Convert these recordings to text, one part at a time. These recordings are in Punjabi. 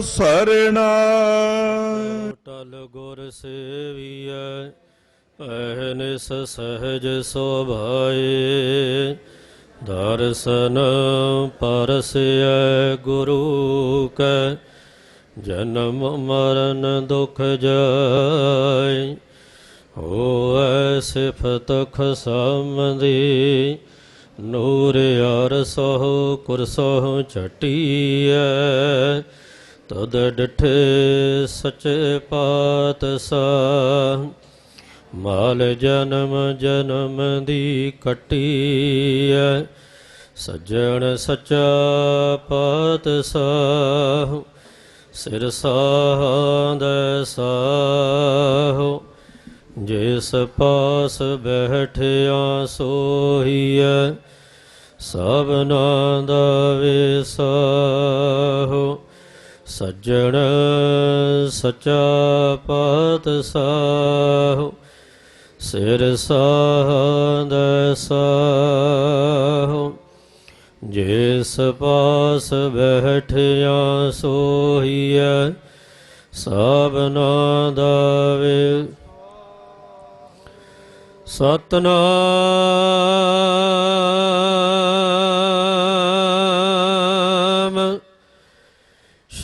ਸਰਣਾ। ਟਲ ਗੁਰ ਸੇਵੀਐ ਅਹਨਿਸ ਸਹਜ ਸੁਭਾਏ। ਦਰਸ਼ਨ ਪਰਸਿਐ ਗੁਰੂ ਕੈ, ਜਨਮ ਮਰਨ ਦੁਖ ਜਾਇ ਹੋਐ ਸਿਫਤ ਖਸਮਦੀ, ਨੂਰ ਅਰ ਸੋ ਕੁਰਸੋ ਛਟੀਐ ਤਦ ਡਠੇ ਸਚੇ ਪਾਤਸ਼ਾਹ, ਮਾਲ ਜਨਮ ਜਨਮ ਦੀ ਕਟੀ ਕਟੀਐ, ਸੱਜਣ ਸਚਾ ਪਾਤਸ਼ਾਹ, ਸਿਰ ਸਾਹੰਦ ਸਾਹੋ, ਜਿਸ ਪਾਸ ਬੈਠਿਆ ਸੋਹੀਐ, ਸਭਨਾ ਦਾ ਵਿਸਾਹੋ। ਸੱਜਣ ਸਚਾ ਪਾਤਸ਼ਾਹ ਸਿਰ ਸਾਹੰਦ ਸਾਹੋ। ਜਿਸ ਪਾਸ ਬੈਠਿਆ ਸੋਹੀਐ ਸਭਨਾ ਦਾ ਸਤਨਾਮ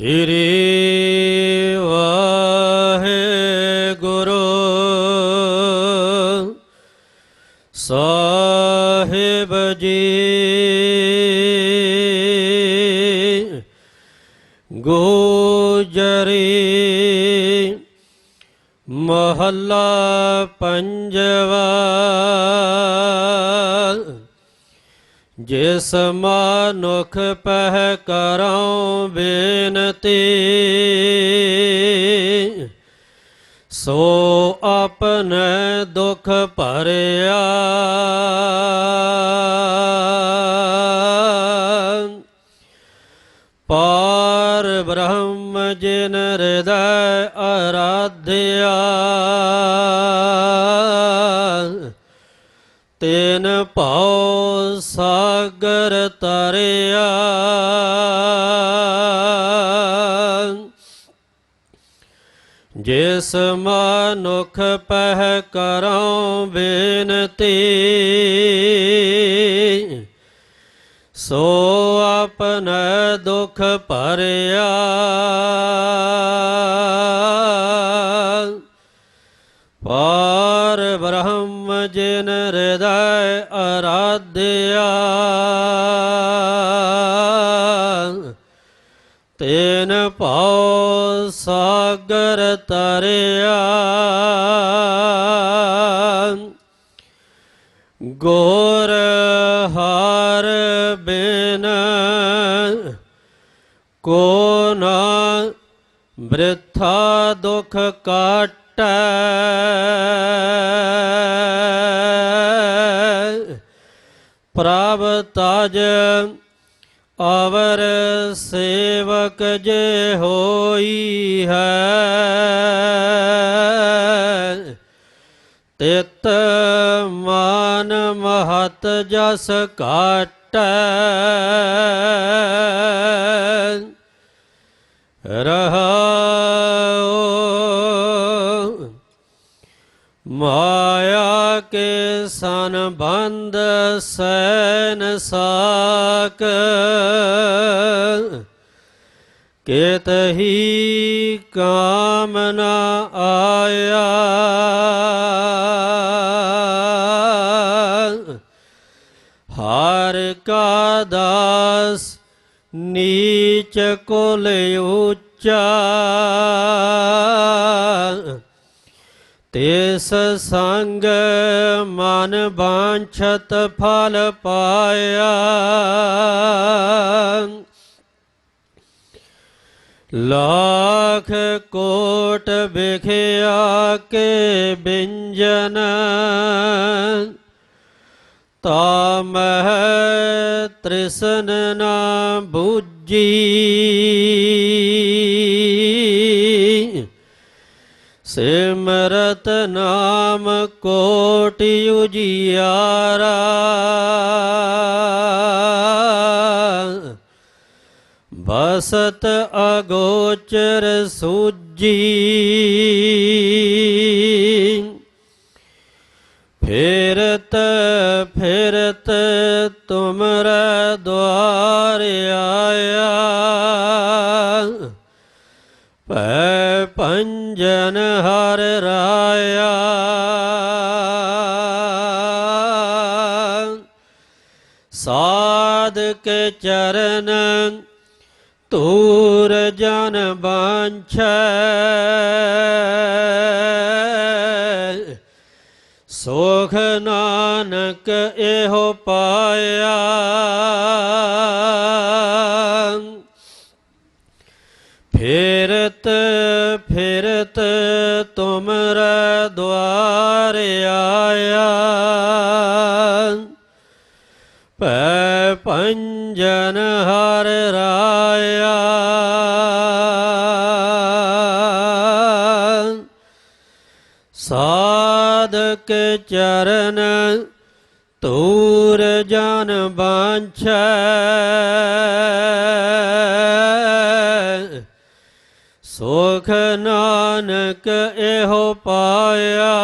ਸ਼੍ਰੀ ਵਾਹਿਗੁਰੂ। ਸਾਹਿਬ ਜੀ ਗੋਜਰੀ ਮਹੱਲਾ ਪੰਜਵਾ। ਜਿਸ ਮਨੁਖ ਪਹਿ ਕਰਉ ਬੇਨਤੀ ਸੋ ਆਪਣੇ ਦੁਖ ਭਰਿਆ। ਪਾਰ ਬ੍ਰਹਮ ਜਿਨ ਹਿਰਦੈ ਆਰਾਧਿਆ ਭਉ ਸਾਗਰ ਤਰਿਆ ਜਿਸ ਮਨੁਖ ਪਹਿ ਕਰਉ ਬੇਨਤੀ ਸੋ ਆਪਣਾ ਦੁਖ ਭਰਿਆ। ਸਾਗਰ ਤਰਿਆ ਗੋਰ ਹਾਰ ਬਿਨ ਕੋ ਨਾ ਬ੍ਰਿਥਾ ਦੁਖ ਕਾਟੈ। ਪ੍ਰਭ ਤਜ ਅਵਰ ਸੇਵਕ ਜੇ ਹੋਈ ਹੈ ਤਿਤ ਮਾਨ ਮਹਤ ਜਸ ਕਾਟੈ ਰਹਾਉ ਮਾਇਆ ਕੇ ਸੰਬੰਧ ਸੈਨ ਸਾਕ। ਕੇਤ ਹੀ ਕਾਮਨਾ ਆਇਆ। ਹਰ ਕਾ ਦਾਸ ਨੀਚ ਕੋਲ ਉੱਚਾ। ਤਿਸ ਸੰਗ ਮਨ ਬਾਂਛਤ ਫਲ ਪਾਇਆ। ਲਾਖ ਕੋਟ ਵਿਖਿਆ ਕੇ ਬਿੰਜਨ ਤਾਮਹ ਤ੍ਰਿਸਨ ਨਾ ਬੂਜੀ ਸਿਮਰਤ ਨਾਮ ਕੋਟਿ ਉਜਿਆਰਾ ਬਸਤ ਅਗੋਚਰ ਸੂਜੀ। ਫੇਰਤ ਫੇਰਤ ਤੁਮਰੇ ਦੁਆਰ ਆਇਆ। ਪੈ ਹਰ ਰਾਇਆ। ਸਾਧਕ ਚਰਨ ਤੂਰ ਜਨ ਬਾਂਛੈ। ਸੋਖ ਨਾਨਕ ਇਹੋ ਪਾਇਆ। ਤੁਮਰੇ ਦੁਆਰ ਆਇਆ। ਪੈ ਪੰਜਨ ਹਰ ਰਾਇਆ। ਸਾਧਕ ਚਰਨ ਤੂਰ ਜਨ ਬਾਂਛੈ। ਸੁਖ ਨਾਨਕ ਇਹੋ ਪਾਇਆ।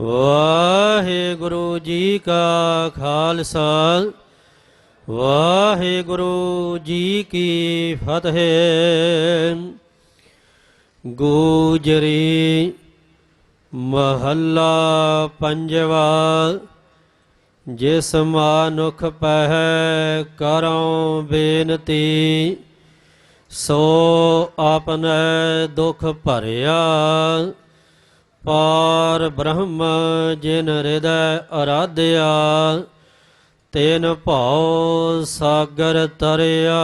ਵਾਹਿਗੁਰੂ ਜੀ ਕਾ ਖਾਲਸਾ, ਵਾਹਿਗੁਰੂ ਜੀ ਕੀ ਫਤਿਹ। ਗੂਜਰੀ ਮਹੱਲਾ ਪੰਜਵਾ ਜਿਸ ਮਾਨੁਖ ਪਹਿ ਕਰਉ ਬੇਨਤੀ, ਸੋ ਆਪਨੇ ਦੁਖ ਭਰਿਆ। ਪਾਰ ਬ੍ਰਹਮ ਜਿਨ ਹਿਰਦੈ ਅਰਾਧਿਆ, ਤੈਨ ਭਾਉ ਸਾਗਰ ਤਰਿਆ।